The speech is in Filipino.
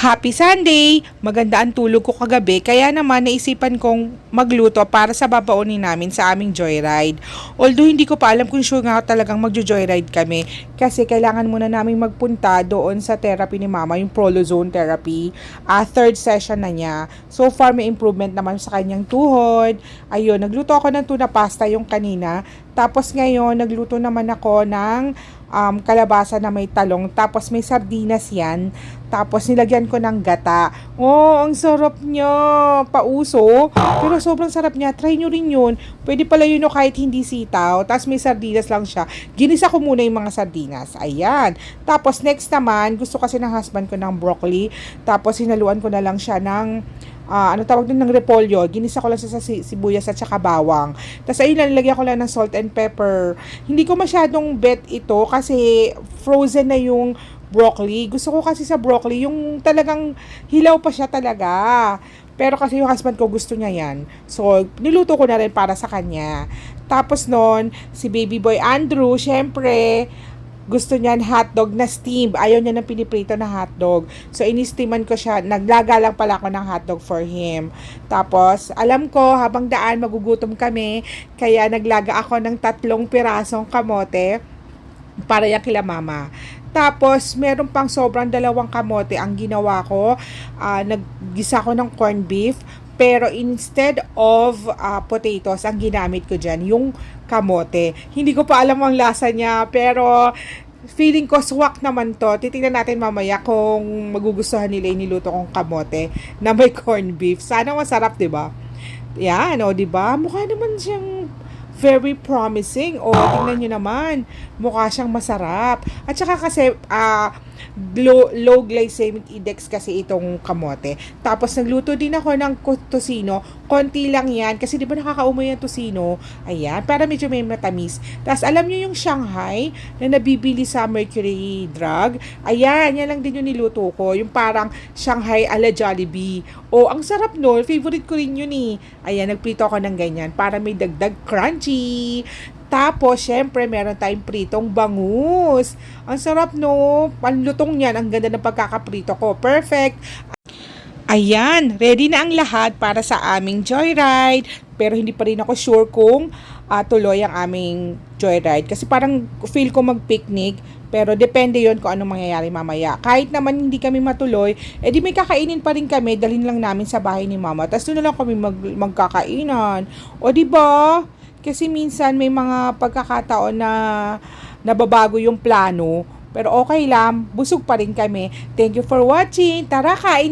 Happy Sunday! Maganda ang tulog ko kagabi kaya naman naisipan kong magluto para sa babaunin namin sa aming joyride. Although hindi ko pa alam kung sure nga talagang magjo-joyride kami kasi kailangan muna namin magpunta doon sa therapy ni mama, yung prolozone therapy. Ah, third session na niya. So far may improvement naman sa kanyang tuhod. Ayun, nagluto ako ng tuna pasta yung kanina. Tapos ngayon, nagluto naman ako ng um, kalabasa na may talong. Tapos may sardinas yan. Tapos nilagyan ko ng gata. Oh, ang sarap niya. Pauso. Pero sobrang sarap niya. Try nyo rin yun. Pwede pala yun no, kahit hindi sitaw. Tapos may sardinas lang siya. Ginisa ko muna yung mga sardinas. Ayan. Tapos next naman, gusto kasi ng husband ko ng broccoli. Tapos sinaluan ko na lang siya ng ah, ano tawag doon ng repolyo. Ginisa ko lang siya sa si- sibuyas at saka bawang. Tapos ayun lang, nilagyan ko lang ng salt and pepper. Hindi ko masyadong bet ito kasi frozen na yung broccoli. Gusto ko kasi sa broccoli, yung talagang hilaw pa siya talaga. Pero kasi yung husband ko gusto niya yan. So, niluto ko na rin para sa kanya. Tapos noon, si baby boy Andrew, syempre, gusto niyan hotdog na steam. Ayaw niya ng piniprito na hotdog. So, inisteaman ko siya. Naglaga lang pala ako ng hotdog for him. Tapos, alam ko, habang daan, magugutom kami. Kaya naglaga ako ng tatlong pirasong kamote para yan kila mama. Tapos, meron pang sobrang dalawang kamote. Ang ginawa ko, ah, naggisa ko ng corned beef. Pero instead of ah, potatoes, ang ginamit ko dyan, yung kamote. Hindi ko pa alam ang lasa niya, pero feeling ko swak naman to. Titingnan natin mamaya kung magugustuhan nila yung niluto kong kamote na may corned beef. Sana masarap, 'di ba? Yan, o, 'di ba? Mukha naman siyang very promising. O, tingnan nyo naman. Mukha siyang masarap. At saka kasi, ah, low, low glycemic index kasi itong kamote. Tapos, nagluto din ako ng tosino. Konti lang yan. Kasi di ba nakakaumoy yung tosino? Ayan. Para medyo may matamis. Tapos, alam nyo yung Shanghai na nabibili sa Mercury Drug? Ayan. Yan lang din yung niluto ko. Yung parang Shanghai ala Jollibee. O, ang sarap nun. Favorite ko rin yun eh. Ayan. Nagprito ako ng ganyan para may dagdag crunchy. Tapos, syempre, meron tayong pritong bangus. Ang sarap, no? Panlutong yan. Ang ganda ng pagkakaprito ko. Perfect. Ayan, ready na ang lahat para sa aming joyride. Pero hindi pa rin ako sure kung ah, tuloy ang aming joyride. Kasi parang feel ko mag-picnic. Pero depende yon kung anong mangyayari mamaya. Kahit naman hindi kami matuloy, edi may kakainin pa rin kami. Dalhin lang namin sa bahay ni mama. Tapos doon na lang kami mag, magkakainan. O di ba? Kasi minsan may mga pagkakataon na nababago yung plano. Pero okay lang, busog pa rin kami. Thank you for watching. Tara, kain na!